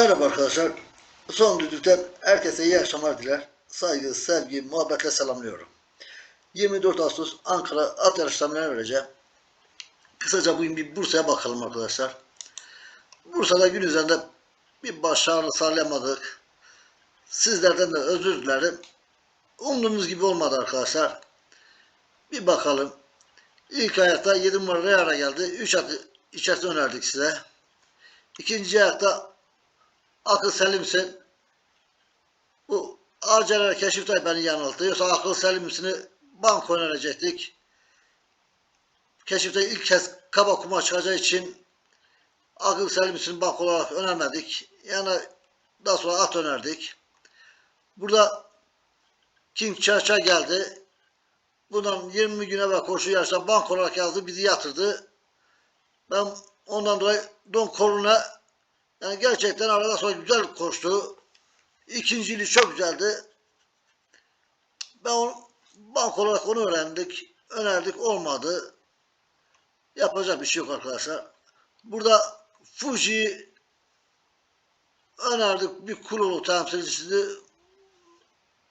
Merhaba arkadaşlar. Son düdükten herkese iyi akşamlar diler. Saygı, sevgi, muhabbetle selamlıyorum. 24 Ağustos Ankara at yarışlarına vereceğim. Kısaca bugün bir Bursa'ya bakalım arkadaşlar. Bursa'da gün üzerinde bir başarı sağlayamadık. Sizlerden de özür dilerim. Umduğumuz gibi olmadı arkadaşlar. Bir bakalım. İlk ayakta 7 numara Reyara geldi. 3 atı içerisinde önerdik size. İkinci ayakta akıl selimsin. Bu Arcaner Keşiftay beni yanılttı. Yoksa akıl selimsini banko önerecektik. Keşiftay ilk kez kaba kuma çıkacağı için akıl selimsini banko olarak önermedik. Yani daha sonra at önerdik. Burada King Çarça geldi. Bundan 20 güne ve koşu yarışta bank olarak yazdı. Bizi yatırdı. Ben ondan dolayı Don Korun'a yani gerçekten arada sonra güzel koştu. İkinciliği çok güzeldi. Ben onu, bank olarak onu öğrendik. Önerdik olmadı. Yapacak bir şey yok arkadaşlar. Burada Fuji önerdik bir kurulu temsilcisiydi.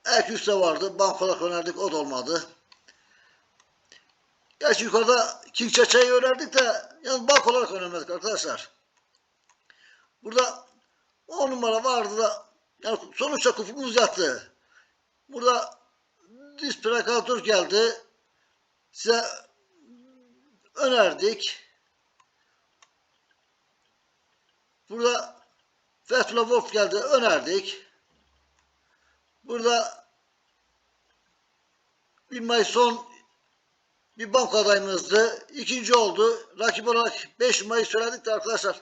Ek üstte vardı. Bank olarak önerdik o da olmadı. Gerçi yukarıda King Çaça'yı önerdik de yani bank olarak önermedik arkadaşlar. Burada 10 numara vardı da yani sonuçta kupumuz yattı. Burada displakatör geldi. Size önerdik. Burada Fethullah Wolf geldi. Önerdik. Burada bir Mayson bir banka adayımızdı. İkinci oldu. Rakip olarak 5 numarayı söyledik de arkadaşlar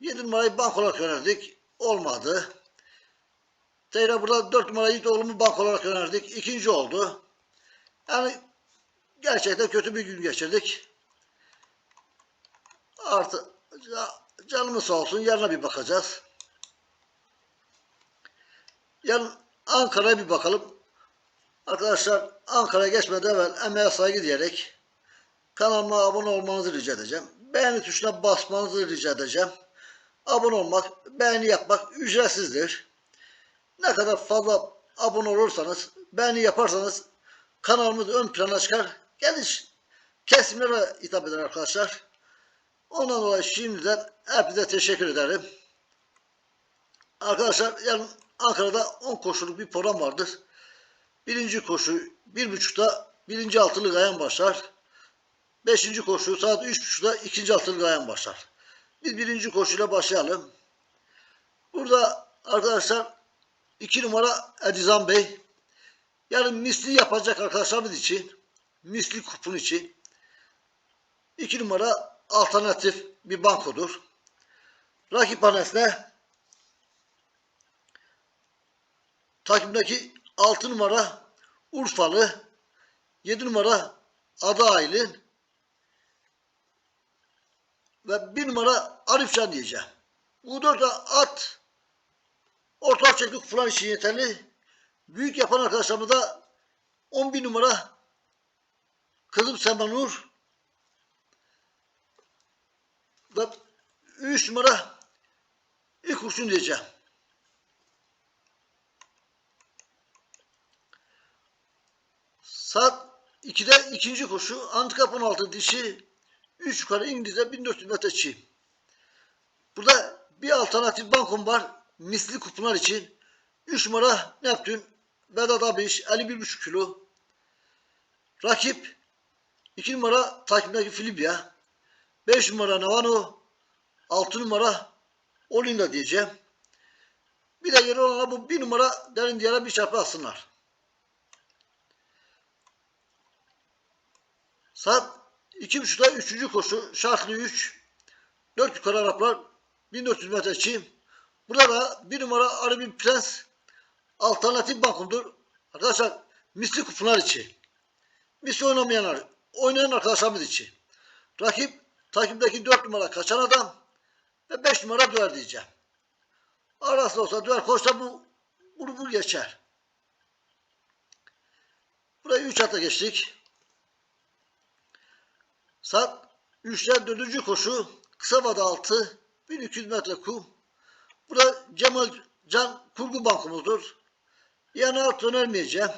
7 numarayı bank olarak önerdik. Olmadı. Tekrar burada 4 numarayı oğlumu bank olarak önerdik. İkinci oldu. Yani gerçekten kötü bir gün geçirdik. Artı canımız sağ olsun. Yarına bir bakacağız. Yarın Ankara'ya bir bakalım. Arkadaşlar Ankara'ya geçmeden evvel emeğe saygı diyerek kanalıma abone olmanızı rica edeceğim. Beğeni tuşuna basmanızı rica edeceğim. Abone olmak, beğeni yapmak ücretsizdir. Ne kadar fazla abone olursanız, beğeni yaparsanız kanalımız ön plana çıkar. Geniş kesimlere hitap eder arkadaşlar. Ondan dolayı şimdiden hepinize teşekkür ederim. Arkadaşlar yarın Ankara'da 10 koşuluk bir program vardır. Birinci koşu bir buçukta birinci altılık ayan başlar. Beşinci koşu saat üç buçukta ikinci altılık ayan başlar. Biz birinci koşuyla başlayalım. Burada arkadaşlar iki numara Edizan Bey. Yarın misli yapacak arkadaşlarımız için misli kupon için iki numara alternatif bir bankodur. Rakip hanesine takımdaki 6 numara Urfalı, 7 numara Adailin ve 1 numara Arifcan diyeceğim. Bu dört at orta ölçekli falan için yeterli. Büyük yapan arkadaşlarımız da 11 numara Kızım Semanur ve 3 numara ilk kurşun diyeceğim. Saat 2'de ikinci koşu. Antikap 16 dişi. 3 yukarı İngiliz'e 1400 metre çiğ. Burada bir alternatif bankom var. Misli kupular için. 3 numara Neptün. Vedat Abiş 51,5 kilo. Rakip 2 numara takimdeki Filipya. 5 numara Navano. 6 numara Olinda diyeceğim. Bir de geri olana bu 1 numara derin diyara bir çarpı atsınlar. Saat iki buçukta üçüncü koşu şartlı 3 4 yukarı Araplar 1400 metre çim. Burada da bir numara Arabi Prens alternatif bankumdur. Arkadaşlar misli kupular için. Misli oynamayanlar, oynayan arkadaşlarımız için. Rakip takımdaki 4 numara kaçan adam ve 5 numara duvar diyeceğim. Arası olsa duvar koşsa bu grubu geçer. Burayı 3 hata geçtik. Saat 3'ten 4. koşu kısa vada altı 1200 metre kum. Bu da Cemal Can Kurgu Bankumuzdur. Yana alt önermeyeceğim.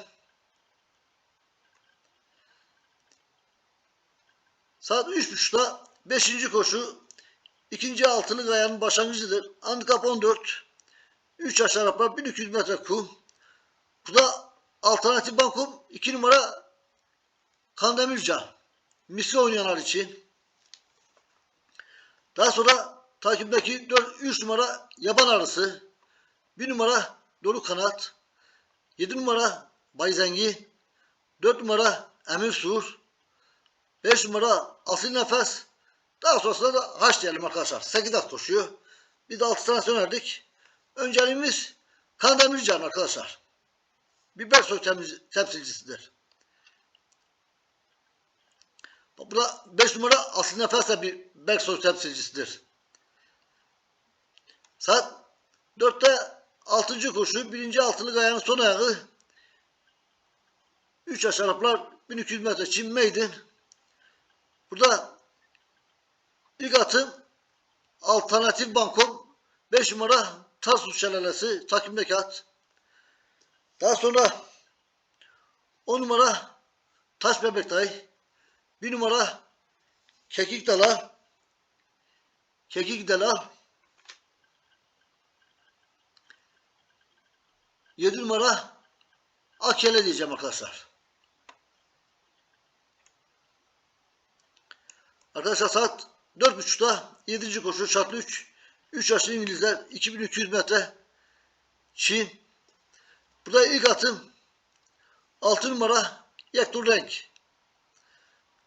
Saat 3.30'da 5. koşu ikinci altılı gayanın başlangıcıdır. Handikap 14. 3 aşağı yapar 1200 metre kum. Bu da alternatif bankum 2 numara Kandemircan. Misli oynayanlar için. Daha sonra takipteki 4, 3 numara yaban arısı. 1 numara dolu kanat. 7 numara Bayzengi. 4 numara Emir Sur. 5 numara Asil Nefes. Daha sonrasında da haç diyelim arkadaşlar. 8 at koşuyor. Biz de 6 tane önerdik. Önceliğimiz Kandemircan arkadaşlar. Biber soy temsilcisidir. Bu da 5 numara Asil Nefes de bir Berksoy temsilcisidir. Saat 4'te 6. koşu 1. altılı ayağının son ayağı 3 aşağılıklar 1200 metre Çin Maiden. Burada ilk atım alternatif bankom 5 numara Tarsus Şelalesi takimdeki at. Daha sonra 10 numara Taş Bebektay 1 numara Kekik Dala Kekik Dala 7 numara Akele diyeceğim arkadaşlar. Arkadaşlar saat 4.30'da 7. koşu şartlı 3. 3 yaşlı İngilizler 2200 metre Çin. Burada ilk atım 6 numara Yektur Renk.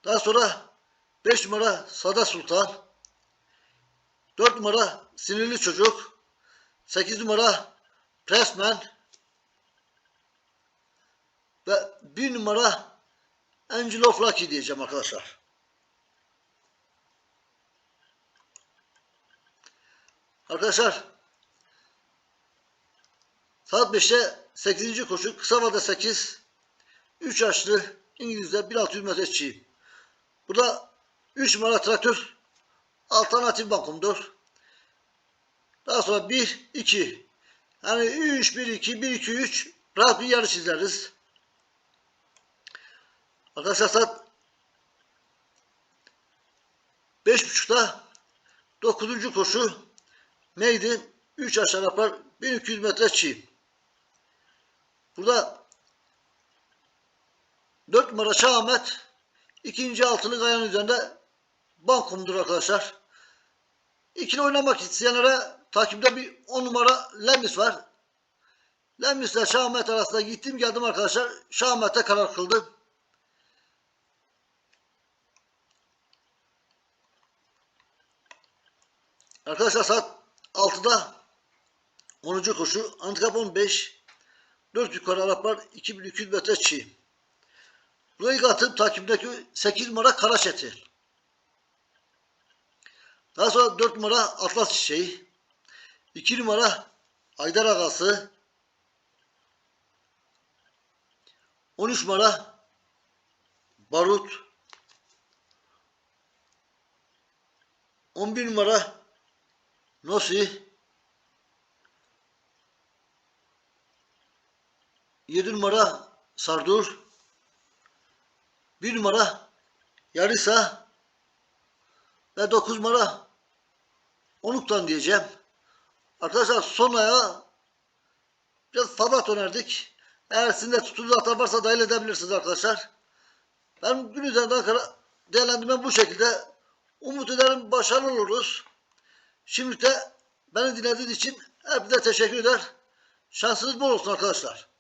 Daha sonra 5 numara Sada Sultan. 4 numara Sinirli Çocuk. 8 numara Pressman. Ve 1 numara Angelo Flaki diyeceğim arkadaşlar. Arkadaşlar saat 5'te 8. koşu kısa vade 8 3 yaşlı İngilizler 1600 metre çiğ. Burada 3 numara traktör alternatif bankumdur. Daha sonra 1 2 yani 3 1 2 1 2 3 rahat bir yarış izleriz. Arkadaşlar saat 5.30'da 9. koşu neydi? 3 aşağı yapar 1200 metre çiğ. Burada 4 numara Şahmet ikinci altılı kayanın üzerinde bankumdur arkadaşlar. İkili oynamak isteyenlere takipte bir 10 numara Lemis var. Lemis ile Şahmet arasında gittim geldim arkadaşlar. Şahmet'e karar kıldım. Arkadaşlar saat 6'da 10. koşu handikap 15 4 yukarı Araplar 2200 metre çiğ. Atıp takimdeki 8 numara Karaçeti. Daha sonra 4 numara Atlas Çiçeği. 2 numara Aydar Agası. 13 numara Barut. 11 numara Nosi. 7 numara Sardur. 1 numara Yarisa ve 9 numara Onuk'tan diyeceğim. Arkadaşlar son aya biraz fazla önerdik. Eğer sizin de tuttuğunuz hata varsa dahil edebilirsiniz arkadaşlar. Ben gün üzerinde Ankara değerlendirmem bu şekilde. Umut ederim başarılı oluruz. Şimdi de beni dinlediğiniz için hepinize teşekkür eder. Şansınız bol olsun arkadaşlar.